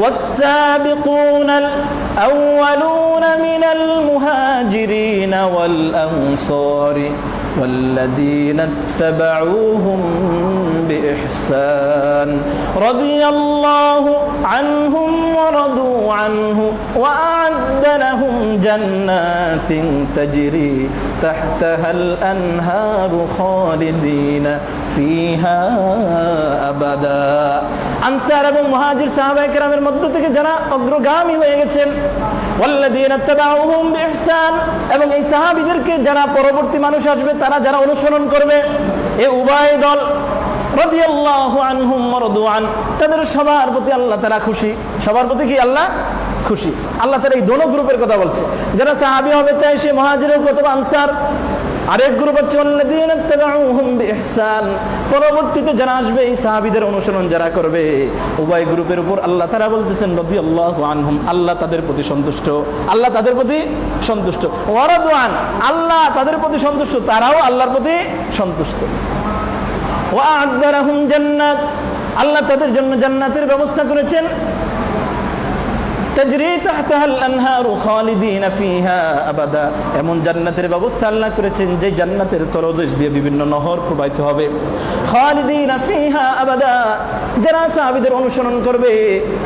والسابقون الأولون من المهاجرين والأنصار والذين اتبعوهم بإحسان رضي الله عنهم ورضوا عنه وأعد لهم جنات تجري تحتها الأنهار خالدين فيها أبدا answer এবং মহাজির সাহাবায়ে কেরামের মধ্য থেকে যারা অগ্রগামী হয়ে গেছেন ওয়াল্লাযীনা তাবাউহুম বিইহসান এবং এই সাহাবীদেরকে যারা পরবর্তী মানুষ আসবে তারা যারা অনুসরণ করবে এই উভয় দল রাদিয়াল্লাহু আনহুম ওয়ারাদু আন তাদের সবার প্রতি আল্লাহ তাআলা খুশি সবার প্রতি কি আল্লাহ খুশি। আল্লাহ তাআলা এই দোনো গ্রুপের কথা বলছে। যারা সাহাবী হবে, চাই সে মহাজির অথবা আনসার। আরেক গ্রুপ হচ্ছে পরবর্তীতে যারা আসবে, এই সাহাবিদের অনুসরণ যারা করবে, উভয় গ্রুপের উপর আল্লাহ তারা বলতেছেন রদি আল্লাহ আনহুম। আল্লাহ তাদের প্রতি সন্তুষ্ট। আল্লাহ তাদের প্রতি সন্তুষ্ট। ওয়ারাদওয়ান, আল্লাহ তাদের প্রতি সন্তুষ্ট, তারাও আল্লাহর প্রতি সন্তুষ্ট। ওয়া ওয়াআদারাহুম জান্নাত, আল্লাহ তাদের জন্য জান্নাতের ব্যবস্থা করেছেন। আবাদা। এমন জান্নাতের ব্যবস্থা করেছেন যে জান্নাতের দিয়ে বিভিন্ন নহর প্রবাহিত হবে। আবাদা। যারা অনুসরণ করবে,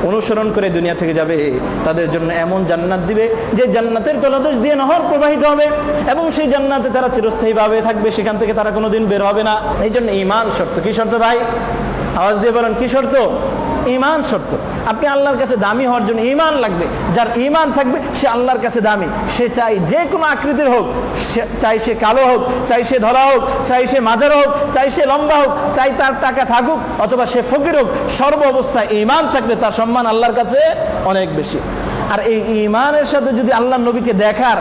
অনুসরণ করে দুনিয়া থেকে যাবে, তাদের জন্য এমন জান্নাত দিবে যে জান্নাতের তলদেশ দিয়ে নহর প্রবাহিত হবে এবং সেই জান্নাতে তারা চিরস্থায়ীভাবে থাকবে, সেখান থেকে তারা কোনোদিন বের হবে না। এই জন্য ইমান শর্ত কি শর্ত ভাই? আওয়াজ দিয়ে বলেন, কি শর্ত? ইমান শর্ত। আপনি আল্লাহর কাছে দামি হওয়ার জন্য ইমান লাগবে। যার ইমান থাকবে, সে আল্লাহর কাছে দামি। সে চাই যে কোনো আকৃতির হোক, সে- চাই সে কালো হোক চাই সে ধরা হোক চাই সে মাজার হোক চাই সে লম্বা হোক চাই তার টাকা থাকুক, অথবা সে ফকির হোক, সর্ব অবস্থায় ইমান থাকলে তার সম্মান আল্লাহর কাছে অনেক বেশি। আর এই ইমানের সাথে যদি আল্লাহ নবীকে দেখার,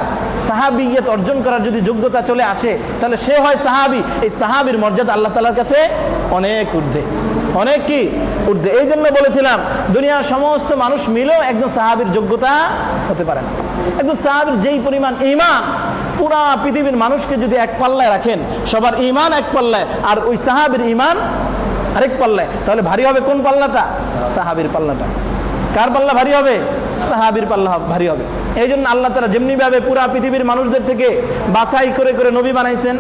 সাহাবিয়ত অর্জন করার যদি যোগ্যতা চলে আসে, তাহলে সে হয় সাহাবি। এই সাহাবির মর্যাদা আল্লাহ তালার কাছে অনেক ঊর্ধ্বে। অনেক কি? ঊর্ধ্বে এই জন্য বলেছিলাম, দুনিয়ার সমস্ত মানুষ মিলেও একজন সাহাবির যোগ্যতা হতে পারে না। একজন সাহাবির যেই পরিমাণ ইমান পুরা পৃথিবীর মানুষকে যদি এক পাল্লায় রাখেন, সবার ইমান এক পাল্লায়, আর ওই সাহাবির ইমান আরেক পাল্লায়, তাহলে ভারী হবে কোন পাল্লাটা? সাহাবির পাল্লাটা। কার পাল্লা ভারী হবে? সাহাবির পাল্লা ভারী হবে। এই জন্য আল্লাহ তারা যেমনিভাবে পুরা পৃথিবীর মানুষদের থেকে বাছাই করে করে নবী বানাইছেন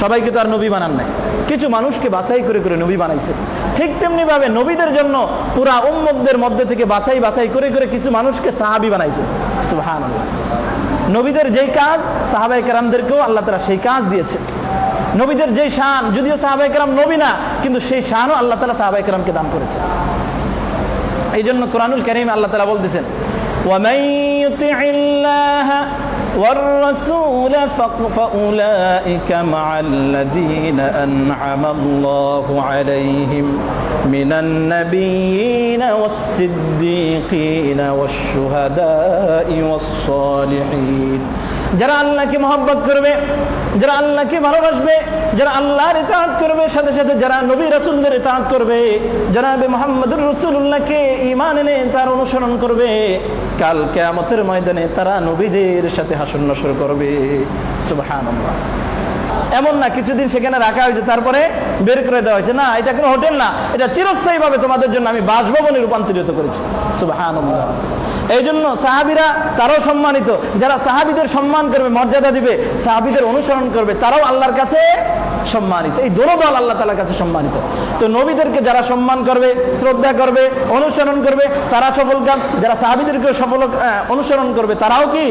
সবাইকে তো আর নবী বানান নাই। কিছু মানুষকে বাছাই করে করে নবী বানাইছে। ঠিক তেমনিভাবে নবীদের জন্য পুরা উম্মকদের মধ্যে থেকে বাছাই বাছাই করে করে কিছু মানুষকে সাহাবি বানাইছে। সুহান নবীদের যেই কাজ সাহাবাই কারামদেরকেও আল্লাহ তারা সেই কাজ দিয়েছে। নবীদের যেই শান, যদিও সাহাবাই কারাম নবী না, কিন্তু সেই শানও আল্লাহ তালা সাহাবাই কারামকে দান করেছে। এই জন্য কোরআনুল করিম আল্লাহ তালা বলতেছেন ওয়ামাই والرسول فق- فأولئك مع الذين أنعم الله عليهم من النبيين والصديقين والشهداء والصالحين যারা আল্লাহকে মহব্বত করবে যারা আল্লাহকে ভালোবাসবে যারা আল্লাহর ইতাহাত করবে সাথে সাথে যারা নবী রসুলদের ইতাহাত করবে জনাবে মোহাম্মদুর রসুল্লাহকে ইমান এনে তার অনুসরণ করবে কাল কেয়ামতের ময়দানে তারা নবীদের সাথে হাসন নসর করবে। সুবাহান এমন না, কিছুদিন সেখানে রাখা হয়েছে, তারপরে বের করে দেওয়া হয়েছে। না, এটা কোনো হোটেল না, এটা চিরস্থায়ীভাবে তোমাদের জন্য আমি বাসভবনে রূপান্তরিত করেছি। সুবহানাল্লাহ। এই জন্য সাহাবিরা তারাও সম্মানিত। যারা সাহাবিদের সম্মান করবে, মর্যাদা দিবে, সাহাবিদের অনুসরণ করবে, তারাও আল্লাহর কাছে সম্মানিত। এই দোনো দল আল্লাহ তালার কাছে সম্মানিত। তো নবীদেরকে যারা সম্মান করবে, শ্রদ্ধা করবে, অনুসরণ করবে, তারা সফল কাম। যারা সাহাবিদেরকে সফল অনুসরণ করবে, তারাও কি?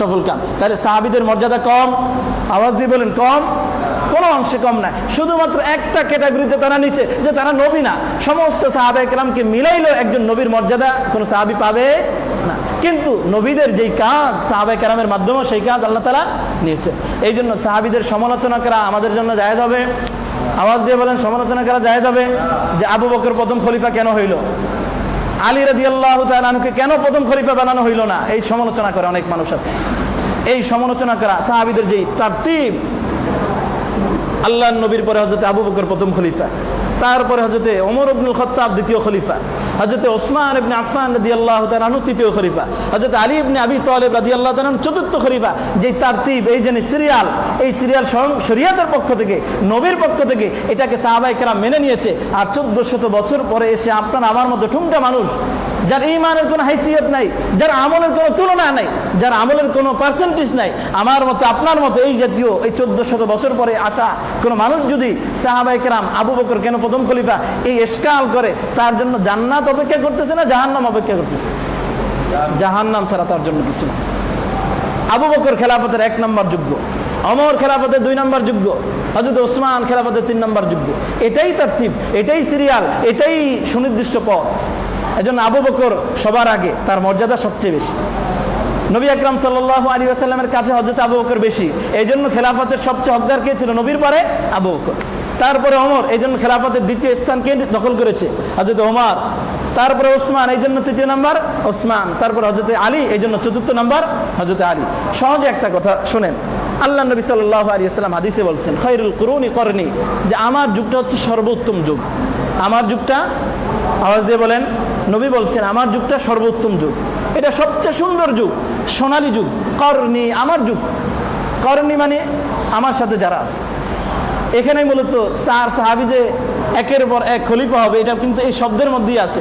সফল কাম। তাহলে সাহাবিদের মর্যাদা কম, আওয়াজ দিয়ে বলেন, কম? কোনো অংশে কম নাই শুধুমাত্র একটা ক্যাটাগরিতে তারা নিচে, যে তারা নবী না। সমস্ত সাহাবে একরামকে মিলাইলেও একজন নবীর মর্যাদা কোনো সাহাবি পাবে কিন্তু নবীদের যেই কাজ সাহাবে কেরামের মাধ্যমে সেই কাজ আল্লাহ তারা নিয়েছে এই জন্য সাহাবিদের সমালোচনা করা আমাদের জন্য জায়েজ হবে। আওয়াজ দিয়ে বলেন, সমালোচনা করা জায়েজ হবে যে আবু বকর প্রথম খলিফা কেন হইল? আলী রাজি আল্লাহ তালকে কেন প্রথম খলিফা বানানো হইল না? এই সমালোচনা করে অনেক মানুষ আছে। এই সমালোচনা করা সাহাবিদের যেই তারতিব আল্লাহ নবীর পরে হজরতে আবু বকর প্রথম খলিফা। তারপরে হজরতে ওমর আব্দুল খত্তাব দ্বিতীয় খলিফা হজরতে ওসমান ইবনে আফফান রাদি আল্লাহ তালানু তৃতীয় খলিফা হজরত আলী ইবনে আবি তলেব রাদি আল্লাহ তালানু চতুর্থ খলিফা যে তারতিব এই যে সিরিয়াল, এই সিরিয়াল স্বয়ং শরিয়াতের পক্ষ থেকে, নবীর পক্ষ থেকে এটাকে সাহাবাই কেরাম মেনে নিয়েছে। আর চোদ্দ শত বছর পরে এসে আপনার আমার মতো ঠুমটা মানুষ যার ইমানের কোনো হাইসিয়ত নাই, যার আমলের কোনো তুলনা নাই, যার আমলের কোনো পার্সেন্টেজ নাই, আমার মতো, আপনার মতো এই জাতীয় এই চোদ্দ শত বছর পরে আসা কোনো মানুষ যদি সাহাবাই কেরাম আবু বকর কেন প্রথম খলিফা এই এসকাল করে, তার জন্য জান্নাত অপেক্ষা করতেছে না, জাহান্নাম অপেক্ষা করতেছে? জাহান্নাম ছাড়া তার জন্য কিছু না। আবু বকর খেলাফতের এক নম্বর যোগ্য অমর খেলাফতের দুই নম্বর যোগ্য হজরত ওসমান খেলাফতের তিন নম্বর যোগ্য। এটাই তার এটাই সিরিয়াল এটাই সুনির্দিষ্ট পথ। এজন্য আবু বকর সবার আগে, তার মর্যাদা সবচেয়ে বেশি। নবী আকরাম সাল্লাহ আলী আসাল্লামের কাছে হজরত আবু বকর বেশি। এই জন্য খেলাফতের সবচেয়ে হকদার কে ছিল? নবীর পরে আবু বকর। তারপরে ওমর এই জন্য খেলাফতের দ্বিতীয় স্থান কে দখল করেছে? হজরত ওমর। তারপরে ওসমান এই জন্য তৃতীয় নাম্বার ওসমান। তারপর হজরত আলী এই জন্য চতুর্থ নাম্বার হজরত আলী। সহজে একটা কথা শুনেন। আল্লাহ নবী সাল্লাহ আলী আসসালাম হাদিসে বলছেন খৈরুল করুনি করনি যে আমার যুগটা হচ্ছে সর্বোত্তম যুগ। আমার যুগটা, আওয়াজ দিয়ে বলেন নবী বলছেন, আমার যুগটা সর্বোত্তম যুগ। এটা সবচেয়ে সুন্দর যুগ, সোনালী যুগ করনি আমার যুগ। করনি মানে আমার সাথে যারা আছে। এখানে মূলত চার সাহাবি যে একের পর এক খলিফা হবে, এটা কিন্তু এই শব্দের মধ্যেই আছে।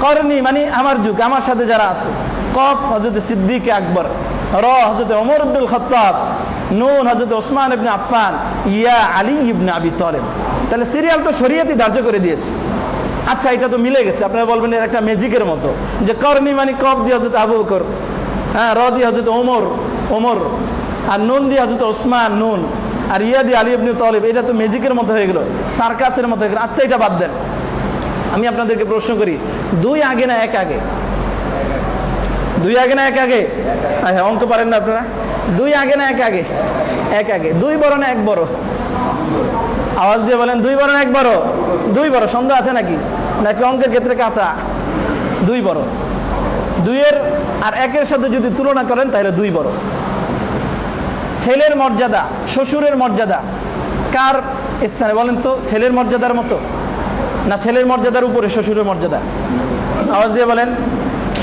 করনি মানে আমার যুগ, আমার সাথে যারা আছে। কফ হজরত সিদ্দিক আকবর। র হজরত ওমর আব্দুল খত্তাব। নুন হজরত ওসমান ইবনে আফফান। ইয়া আলী ইবনে আবি তলেব। তাহলে সিরিয়াল তো শরীয়তই ধার্য করে দিয়েছে। আচ্ছা এটা তো মিলে গেছে। আপনারা বলবেন এর একটা ম্যাজিকের মতো। যে করনি মানে কফ দিয়ে হজরত আবু বকর হ্যাঁ র দিয়ে হজরত ওমর ওমর, আর নুন দিয়ে হজরত ওসমান, নুন, আর ইয়া দিয়ে আলী ইবনে তলেব, এটা তো ম্যাজিকের মতো হয়ে গেল সার্কাসের মতো হয়ে গেল। আচ্ছা এটা বাদ দেন। আমি আপনাদেরকে প্রশ্ন করি, দুই আগে না এক আগে? দুই আগে না এক আগে? হ্যাঁ অঙ্ক পারেন না আপনারা? দুই আগে না এক আগে? এক আগে। দুই বড় না এক বড়? আওয়াজ দিয়ে বলেন, দুই বড় না এক বড়? দুই বড়, সন্দেহ আছে নাকি? নাকি অঙ্কের ক্ষেত্রে কাঁচা? দুই বড়। দুইয়ের আর একের সাথে যদি তুলনা করেন, তাহলে দুই বড়। ছেলের মর্যাদা, শ্বশুরের মর্যাদা কার স্থানে বলেন তো? ছেলের মর্যাদার মতো না ছেলের মর্যাদার উপরে শ্বশুরের মর্যাদা? আওয়াজ দিয়ে বলেন,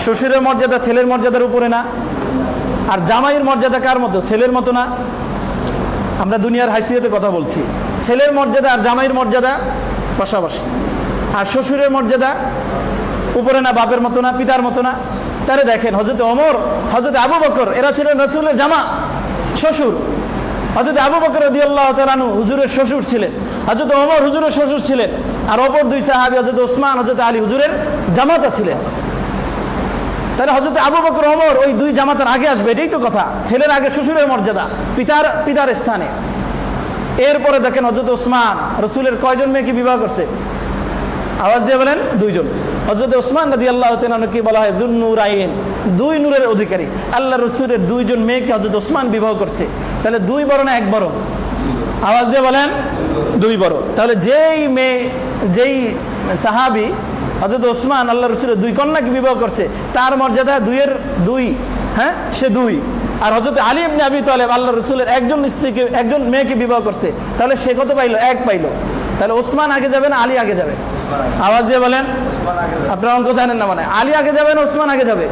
শ্বশুরের মর্যাদা ছেলের মর্যাদার উপরে না? আর জামাইয়ের মর্যাদা কার মতো? ছেলের মতো না? আমরা দুনিয়ার হাইসিয়তে কথা বলছি। ছেলের মর্যাদা আর জামাইয়ের মর্যাদা পাশাপাশি। আর শ্বশুরের মর্যাদা, উপরে না বাপের মতো না, পিতার মতো না। তারে দেখেন হজরত অমর হজরত আবু বকর, এরা ছিলেন রসুলের জামা, শ্বশুর। হজরত আবু বকর রদি আল্লাহ তালানু হুজুরের শ্বশুর ছিলেন। হজরত অমর হুজুরের শ্বশুর ছিলেন। আর অপর দুই সাহাবি হজরত ওসমান হজরত আলী হুজুরের জামাতা ছিলেন। তাহলে হজরত আবু বকর অমর ওই দুই জামাতার আগে আসবে, এটাই তো কথা। ছেলের আগে শ্বশুরের মর্যাদা, পিতার পিতার স্থানে। এরপরে দেখেন হজরত ওসমান, রসুলের কয়জন মেয়েকে বিবাহ করছে? আওয়াজ দিয়ে বলেন দুইজন। হজরত ওসমান রাজি আল্লাহ কি বলা হয়? দুন্নুর আইন দুই নূরের অধিকারী। আল্লাহ রসুলের দুইজন মেয়েকে হজরত ওসমান বিবাহ করছে। তাহলে দুই বড় না এক বড় আওয়াজ দিয়ে বলেন দুই বড় তাহলে যেই মেয়ে, যেই সাহাবি হজরত ওসমান আল্লাহ রসুলের দুই কন্যাকে বিবাহ করছে, তার মর্যাদা দুইয়ের দুই। হ্যাঁ? সে দুই। আর হজরত আলী ইবনে আবি তালেব আল্লাহ রসুলের একজন স্ত্রীকে, একজন মেয়েকে বিবাহ করছে। তাহলে সে কত পাইলো? এক পাইলো। তাহলে ওসমান আগে যাবে না আলী আগে যাবে? আওয়াজ দিয়ে বলেন। আপনার অঙ্ক জানেন না মানে। আলী আগে যাবে না ওসমান আগে যাবে?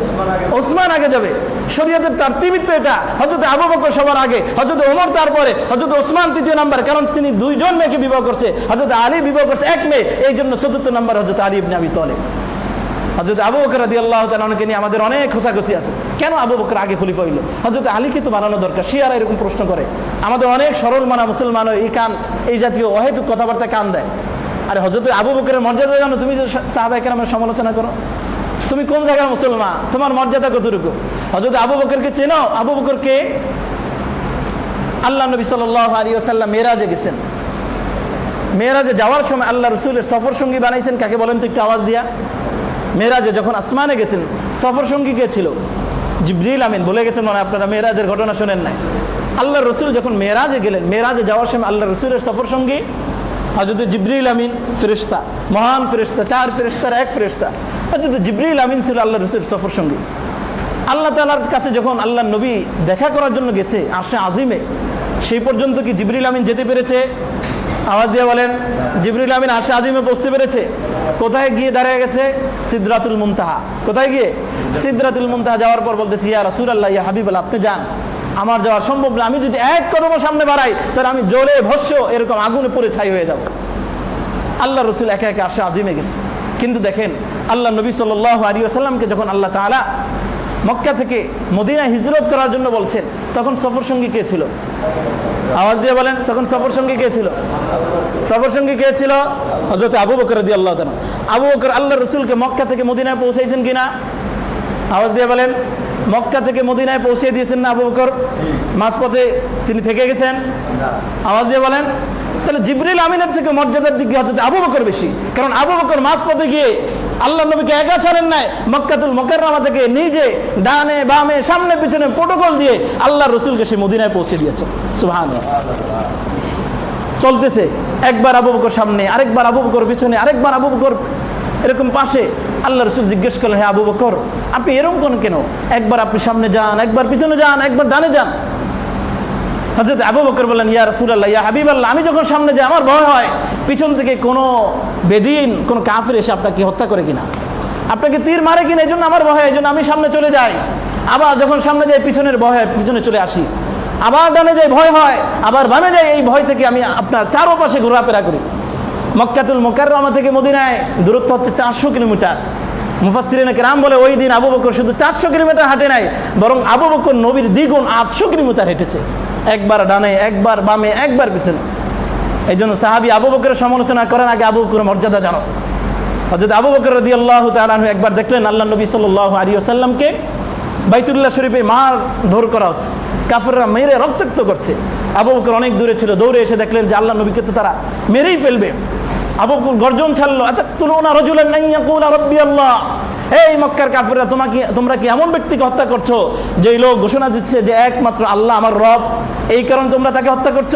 ওসমান আগে যাবে। শরীয়তের তার তিমিত্ব এটা। হজরত আবু বকর সবার আগে হজরত ওমর তারপরে হজরত ওসমান তৃতীয় নাম্বার, কারণ তিনি দুইজন মেয়েকে বিবাহ করছে। হজরত আলী বিবাহ করছে এক মেয়ে, এই জন্য চতুর্থ নাম্বার হজরত আলী ইবনে আবি তলে হজরত আবু বকর রাদি আল্লাহ তালকে নিয়ে আমাদের অনেক খোঁচাখুচি আছে। কেন আবু বকর আগে খলিফা হইল? হজরত আলীকে তো বানানো দরকার, শিয়ারা এরকম প্রশ্ন করে। আমাদের অনেক সরল মানা মুসলমান এই কান, এই জাতীয় অহেতুক কথাবার্তা কান দেয়। আরে হজরত আবু বকরের মর্যাদা জানো? তুমি যে সাহাবাই কেরামের সমালোচনা করো। তুমি কোন জায়গায় মুসলমান? তোমার মর্যাদা কতটুকু? হজরত আবু বকরকে চেনো? আবু বকরকে? আল্লাহ নবী সাল আলী আসাল্লাম মেয়েরাজে গেছেন। মেয়েরাজে যাওয়ার সময় আল্লাহ রসুলের সফর সঙ্গী বানাইছেন। কাকে বলেন তো একটু আওয়াজ দিয়া? মেয়েরাজে যখন আসমানে গেছেন সফর সঙ্গী কে ছিল? জিব্রিল আমিন, বলে গেছেন মানে আপনারা মেয়েরাজের ঘটনা শোনেন নাই। আল্লাহ রসুল যখন মেয়েরাজে গেলেন, মেয়েরাজে যাওয়ার সময় আল্লাহ রসুলের সফর সঙ্গী হজরত জিব্রিল আমিন ফেরিস্তা মহান ফেরিস্তা চার ফেরিস্তার এক ফেরিস্তা হজরত জিব্রিল আমিন ছিল আল্লাহ রসুলের সফর সঙ্গী। আল্লাহ তালার কাছে যখন আল্লাহ নবী দেখা করার জন্য গেছে আসে আজিমে, সেই পর্যন্ত কি জিবরিল আমিন যেতে পেরেছে? আওয়াজ দিয়ে বলেন, জিবরিল আমিন আসে আজিমে পৌঁছতে পেরেছে। কোথায় গিয়ে দাঁড়িয়ে গেছে? সিদ্রাতুল মুনতাহা। কোথায় গিয়ে? সিদ্রাতুল মুনতাহা যাওয়ার পর বলতেছি, ইয়া রাসুল আল্লাহ ইয়া হাবিব আপনি যান। আমার যাওয়া সম্ভব না। আমি যদি এক কদম সামনে বাড়াই, তাহলে আমি জলে ভস্য এরকম আগুনে পড়ে ছাই হয়ে যাব। আল্লাহ রসুল একে একে আসে আজিমে গেছে। কিন্তু দেখেন, আল্লাহ নবী সাল্লাহ আলী আসাল্লামকে যখন আল্লাহ তাআলা মক্কা থেকে মদিনায় হিজরত করার জন্য বলছেন, তখন সফর সঙ্গী কে ছিল? আওয়াজ দিয়ে বলেন, তখন সফর সঙ্গী কে ছিল? সফর সঙ্গী কে ছিল? হজরত আবু বকর দিয়ে আল্লাহ আবু বকর আল্লাহ রসুলকে মক্কা থেকে মদিনায় পৌঁছাইছেন কিনা? আওয়াজ দিয়ে বলেন মক্কা থেকে মদিনায় পৌঁছে দিয়েছেন না আবু বকর? মাঝপথে তিনি থেকে গেছেন। আওয়াজ দিয়ে বলেন, তাহলে জিবরিল আমিনের থেকে মর্যাদার দিকে হচ্ছে আবু বকর বেশি। কারণ আবু বকর মাঝপথে গিয়ে আল্লাহ নবীকে একা ছাড়েন নাই, মক্কাতুল মোকাররমা থেকে নিজে ডানে বামে সামনে পিছনে প্রোটোকল দিয়ে আল্লাহ রসুলকে সে মদিনায় পৌঁছে দিয়েছে। সুবহান চলতেছে। একবার আবু বকর সামনে, আরেকবার আবু বকর পিছনে, আরেকবার আবু বকর এরকম পাশে আল্লাহ রসুল জিজ্ঞেস করলেন হ্যাঁ আবু বকর, আপনি এরকম কোন? কেন? একবার আপনি সামনে যান, একবার পিছনে যান, একবার ডানে যান। হজরত আবু বকর বললেন, ইয়া রসুল্লাহ ইয়া হাবিব আল্লাহ আমি যখন সামনে যাই, আমার ভয় হয়, পিছন থেকে কোনো বেদিন, কোনো কাফের এসে আপনাকে হত্যা করে কিনা? আপনাকে তীর মারে কিনা? এই জন্য আমার ভয় এই জন্য আমি সামনে চলে যাই। আবার যখন সামনে যাই, পিছনের ভয় হয় পিছনে চলে আসি। আবার ডানে যাই, ভয় হয়। আবার বামে যাই, এই ভয় থেকে আমি আপনার চারোপাশে ঘোরাফেরা করি। মক্কাতুল মোকাররমা থেকে মদিনায় দূরত্ব হচ্ছে চারশো কিলোমিটার। মুফাসিরিন রাম বলে ওই দিন আবু বকর শুধু চারশো কিলোমিটার হাঁটে নাই, বরং আবু বকর নবীর দ্বিগুণ আটশো কিলোমিটার হেঁটেছে। একবার ডানে, একবার বামে, একবার পিছনে। এই জন্য সাহাবি আবু বকরের সমালোচনা করেন আগে আবু বকরের মর্যাদা জানো। হজরত আবু বকর রদি আল্লাহ তালু একবার দেখলেন আল্লাহ নবী সাল আলী আসাল্লামকে বাইতুল্লাহ শরীফে মার ধর করা হচ্ছে। কাফেররা মেরে রক্তাক্ত করছে। আবু বকর অনেক দূরে ছিল, দৌড়ে এসে দেখলেন যে আল্লাহ নবীকে তো তারা মেরেই ফেলবে। আবু গর্জন ছাড়লো তুলনা রজুলের রজুলেন নাইয়াকুলা রব্বি আল্লাহ? এই মক্কার কাফেররা তোমাকে তোমরা কি এমন ব্যক্তিকে হত্যা করছ যে লোক ঘোষণা দিচ্ছে যে একমাত্র আল্লাহ আমার রব? এই কারণে তোমরা তাকে হত্যা করছ?